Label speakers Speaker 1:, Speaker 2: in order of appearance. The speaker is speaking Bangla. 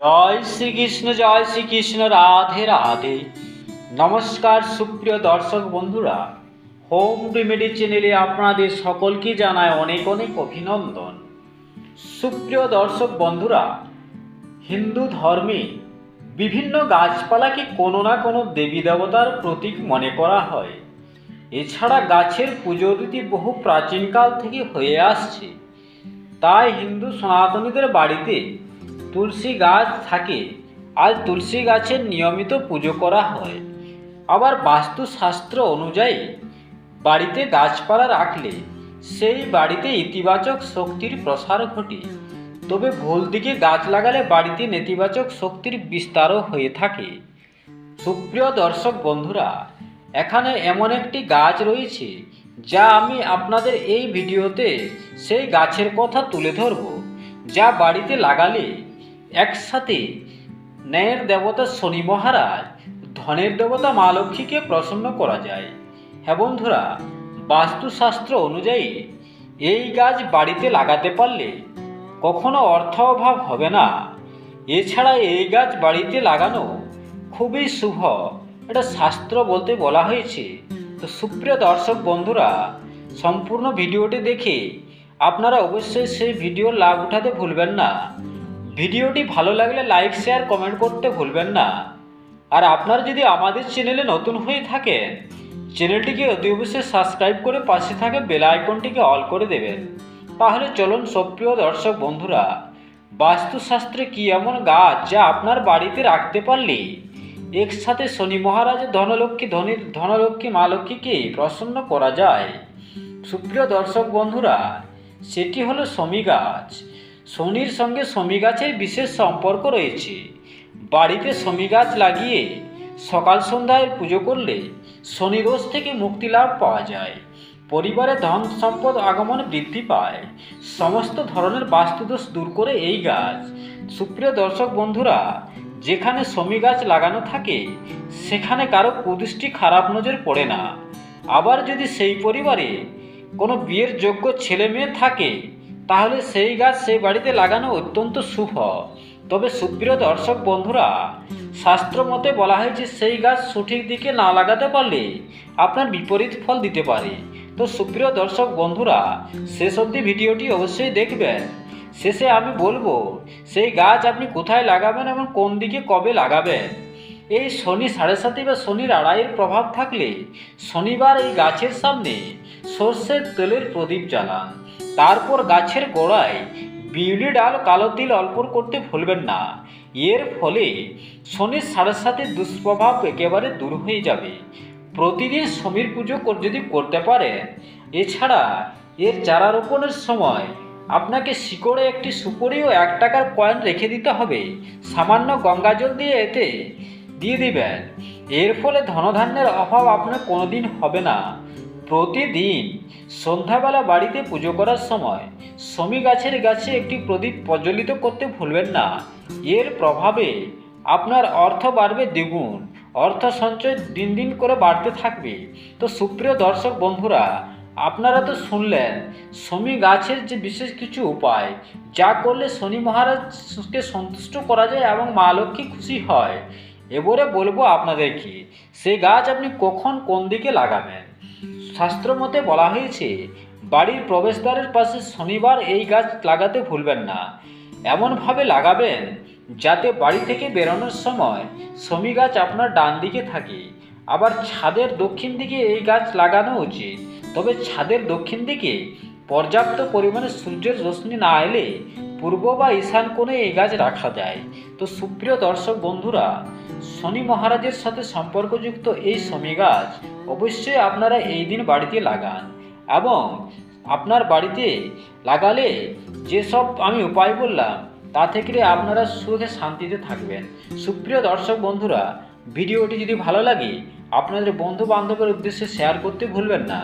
Speaker 1: জয় শ্রীকৃষ্ণ জয় শ্রীকৃষ্ণ, রাধে রাধে। নমস্কার সুপ্রিয় দর্শক বন্ধুরা, হোম রেমেডি চ্যানেলে আপনাদের সকলকে জানায় অনেক অনেক অভিনন্দন। সুপ্রিয় দর্শক বন্ধুরা, হিন্দু ধর্মে বিভিন্ন গাছপালাকে কোনো না কোনো দেবী দেবতার প্রতীক মনে করা হয়। এছাড়া গাছের পুজো রীতি বহু প্রাচীনকাল থেকে হয়ে আসছে। তাই হিন্দু সনাতনীদের বাড়িতে তুলসী গাছ থাকে আর তুলসী গাছের নিয়মিত পুজো করা হয়। আবার বাস্তুশাস্ত্র অনুযায়ী বাড়িতে গাছপালা রাখলে সেই বাড়িতে ইতিবাচক শক্তির প্রসার ঘটে। তবে ভুল দিকে গাছ লাগালে বাড়িতে নেতিবাচক শক্তির বিস্তারও হয়ে থাকে। সুপ্রিয় দর্শক বন্ধুরা, এখানে এমন একটি গাছ রয়েছে, যা আমি আপনাদের এই ভিডিওতে সেই গাছের কথা তুলে ধরব, যা বাড়িতে লাগালে একসাথে ন্যায়ের দেবতা শনি মহারাজ, ধনের দেবতা মা লক্ষ্মীকে প্রসন্ন করা যায়। হ্যাঁ বন্ধুরা, বাস্তুশাস্ত্র অনুযায়ী এই গাছ বাড়িতে লাগাতে পারলে কখনো অর্থ অভাব হবে না। এছাড়া এই গাছ বাড়িতে লাগানো খুবই শুভ। এটা শাস্ত্র বলতে বলা হয়েছে। তো সুপ্রিয় দর্শক বন্ধুরা, সম্পূর্ণ ভিডিওটি দেখে আপনারা অবশ্যই সেই ভিডিওর লাভ উঠাতে ভুলবেন না। ভিডিওটি ভালো লাগলে লাইক, শেয়ার, কমেন্ট করতে ভুলবেন না। আর আপনারা যদি আমাদের চ্যানেলে নতুন হয়ে থাকেন, চ্যানেলটিকে অতি অবশ্যই সাবস্ক্রাইব করে পাশে থাকে বেল আইকনটিকে অল করে দেবেন। তাহলে চলুন সপ্রিয় দর্শক বন্ধুরা, বাস্তুশাস্ত্রে কি এমন গাছ যা আপনার বাড়িতে রাখতে পারলে? একসাথে শনি মহারাজ ধনলক্ষ্মী ধনির ধনলক্ষ্মী, মা লক্ষ্মীকে প্রসন্ন করা যায়। সুপ্রিয় দর্শক বন্ধুরা, সেটি হলো শমী গাছ। শনির সঙ্গে শমী গাছের বিশেষ সম্পর্ক রয়েছে। বাড়িতে শমী গাছ লাগিয়ে সকাল সন্ধ্যায় পুজো করলে শনি দোষ থেকে মুক্তি লাভ পাওয়া যায়। পরিবারে ধন সম্পদ আগমন বৃদ্ধি পায়। সমস্ত ধরনের বাস্তুদোষ দূর করে এই গাছ। সুপ্রিয় দর্শক বন্ধুরা, যেখানে শমী গাছ লাগানো থাকে, সেখানে কারও কুদৃষ্টি খারাপ নজর পড়ে না। আবার যদি সেই পরিবারে কোনো বিয়ের যোগ্য ছেলে মেয়ে থাকে তাহলে সেই গাছ সেই বাড়িতে লাগানো অত্যন্ত শুভ। তবে সুপ্রিয় দর্শক বন্ধুরা, শাস্ত্র মতে বলা হয়েছে সেই গাছ সঠিক দিকে না লাগাতে পারলে আপনার বিপরীত ফল দিতে পারে। তো সুপ্রিয় দর্শক বন্ধুরা, শেষ অবধি ভিডিওটি অবশ্যই দেখবেন। শেষে আমি বলব, সেই গাছ আপনি কোথায় লাগাবেন এবং কোন দিকে কবে লাগাবেন? এই শনি সাড়ে সাতি বা শনির আড়াইয়ের প্রভাব থাকলে শনিবার এই গাছের সামনে সর্ষের তেলের প্রদীপ জ্বালান। তারপর গাছের গোড়ায় বিউলি ডাল কালো তিল অল্পর করতে ভুলবেন না। এর ফলে শনির সাড়ে সাথে দুষ্প্রভাব একেবারে দূর হয়ে যাবে। প্রতিদিন সমীর পুজো যদি করতে পারেন এছাড়া এর চারা রোপণের সময় আপনাকে শিকড়ে একটি সুপরি ও এক টাকার কয়েন রেখে দিতে হবে। সামান্য গঙ্গাজল দিয়ে এতে দিয়ে দিবেন। এর ফলে ধনধান্যের অভাব আপনার কোনোদিন হবে না। প্রতিদিন সন্ধ্যাবেলা বাড়িতে পুজো করার সময় শমী গাছের গাছে একটি প্রদীপ প্রজ্বলিত করতে ভুলবেন না। এর প্রভাবে আপনার অর্থ বাড়বে দ্বিগুণ, অর্থ সঞ্চয় দিন দিন করে বাড়তে থাকবে। তো সুপ্রিয় দর্শক বন্ধুরা, আপনারা তো শুনলেন, শমী গাছের যে বিশেষ কিছু উপায়, যা করলে শনি মহারাজকে সন্তুষ্ট করা যায় এবং মা লক্ষ্মী খুশি হয়, এবারে বলব আপনাদেরকে সেই গাছ আপনি কখন কোন দিকে লাগাবেন? শাস্ত্র মতে বলা হয়েছে, বাড়ির প্রবেশদ্বারের পাশে শনিবার এই গাছ লাগাতে ভুলবেন না। এমনভাবে লাগাবেন যাতে বাড়ি থেকে বেরোনোর সময় শমি গাছ আপনার ডান দিকে থাকে। আবার ছাদের দক্ষিণ দিকে এই গাছ লাগানো উচিত। তবে ছাদের দক্ষিণ দিকে পর্যাপ্ত পরিমাণে সূর্যের রশ্মি না এলে পূর্ব বা ঈশান কোণে এই গাছ রাখা যায়। তো সুপ্রিয় দর্শক বন্ধুরা, শনি মহারাজের সাথে সম্পর্কযুক্ত এই শমি গাছ অবশ্যই আপনারা এই দিন বাড়িতে লাগান এবং আপনার বাড়িতে লাগালে যেসব আমি উপায় বললাম, তা থেকে আপনারা সুখে শান্তিতে থাকবেন। সুপ্রিয় দর্শক বন্ধুরা, ভিডিওটি যদি ভালো লাগে, আপনাদের বন্ধু বান্ধবের উদ্দেশ্যে শেয়ার করতে ভুলবেন না।